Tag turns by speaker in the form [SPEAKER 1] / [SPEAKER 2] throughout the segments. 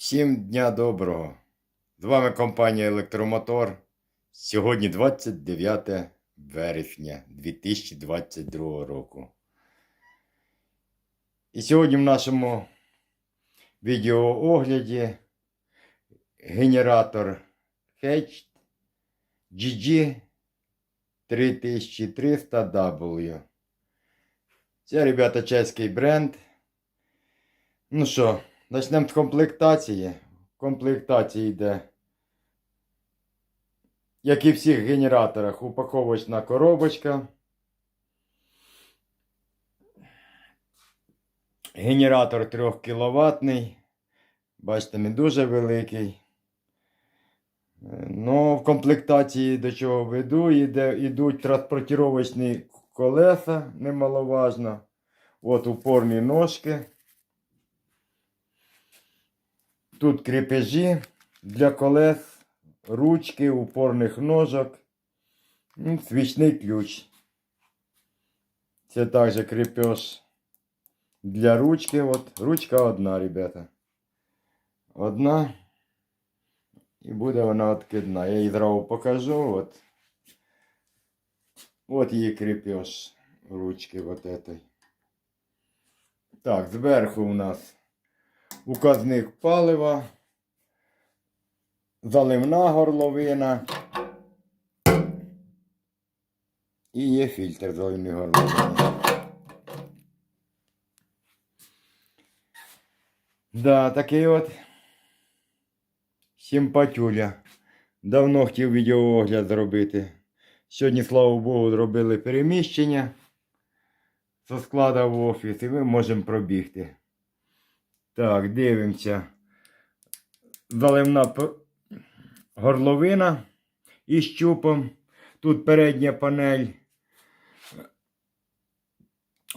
[SPEAKER 1] Всім дня доброго! З вами компанія Електромотор. Сьогодні 29 вересня 2022 року. І сьогодні в нашому відеоогляді генератор Hatch GG 3300W. Це, ребята, чеський бренд. Ну що, Почнемо з комплектації. В комплектації йде, як і в всіх генераторах, упаковочна коробочка. Генератор 3 кВт. Бачите, не дуже великий. Ну, в комплектації до чого веду, йде, йдуть транспортировочні колеса, немаловажно. От упорні ножки. Тут крепежі для колес, ручки, упорних ножок, ну, свічний ключ. Це також крепеж для ручки. От ручка одна, ребята. Одна. І буде вона відкидна. Я її зразу покажу. От. От її крепеж ручки вот этой. Так, зверху у нас указник палива, заливна горловина і є фільтр заливної горловини. Да, такий от симпатюля. Давно хотів відеоогляд зробити. Сьогодні, слава Богу, зробили переміщення зі склада в офіс і ми можемо пробігти. Так, дивимося. Заливна горловина із щупом. Тут передня панель.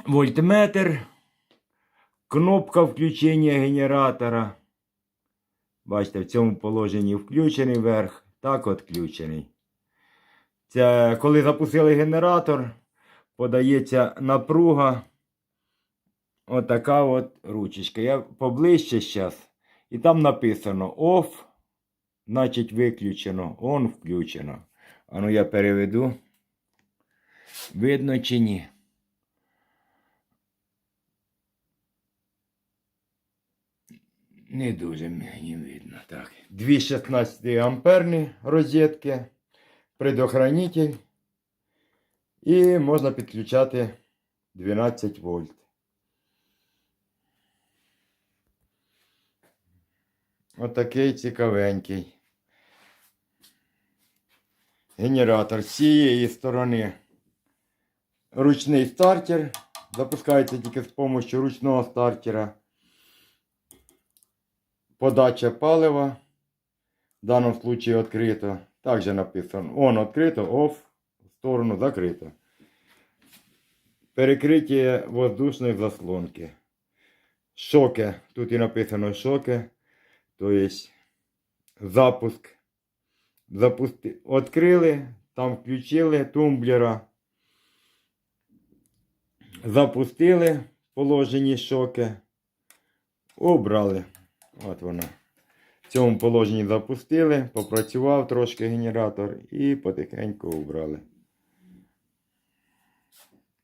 [SPEAKER 1] Вольтметр. Кнопка включення генератора. Бачите, в цьому положенні включений верх, так от включений. Це коли запустили генератор, подається напруга. Отака от ручечка. Я поближче зараз. І там написано OFF, значить виключено, ON включено. А ну я переведу. Видно чи ні? Не дуже мені видно. Так. Дві 16 амперні розетки, предохранитель. І можна підключати 12 вольт. Отакий цікавенький. Генератор з цієї сторони. Ручний стартер. Запускається тільки з допомогою ручного стартера. Подача палива. В даному случае відкрито. Також написано on відкрито, off, в сторону закрито. Перекриття воздушної заслонки. Шоки. Тут і написано шоки. То есть запуск. Запусти... Открили, там включили тумблера. Запустили положені шоки. Обрали. От вона. В цьому положенні запустили, попрацював трошки генератор і потихеньку убрали.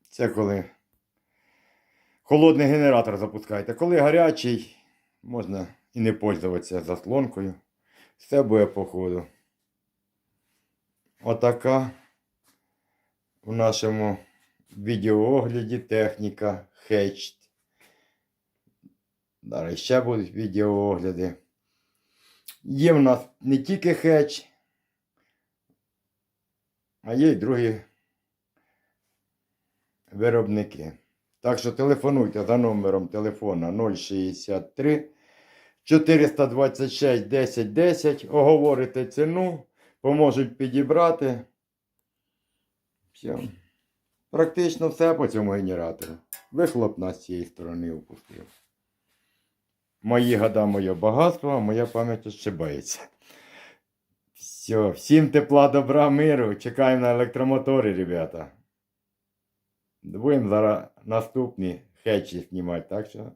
[SPEAKER 1] Це коли холодний генератор запускаєте. Коли гарячий, можна і не пользуватися заслонкою. Все буде по ходу. Отака у нашому відеоогляді техніка Hatched. Далі ще будуть відеоогляди. Є в нас не тільки Hatch, а є й другі виробники. Так що телефонуйте за номером телефона 063 426 10 10. Оговорите ціну, поможуть підібрати. Все. Практично все по цьому генератору. Вихлоп нас з цієї сторони опустив. Мої года моє багатство, а моя пам'ять ошибається. Все, всім тепла, добра, миру. Чекаємо на електромотори, ребята. Будемо зараз наступні хетчі знімати, так що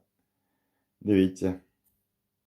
[SPEAKER 1] дивіться.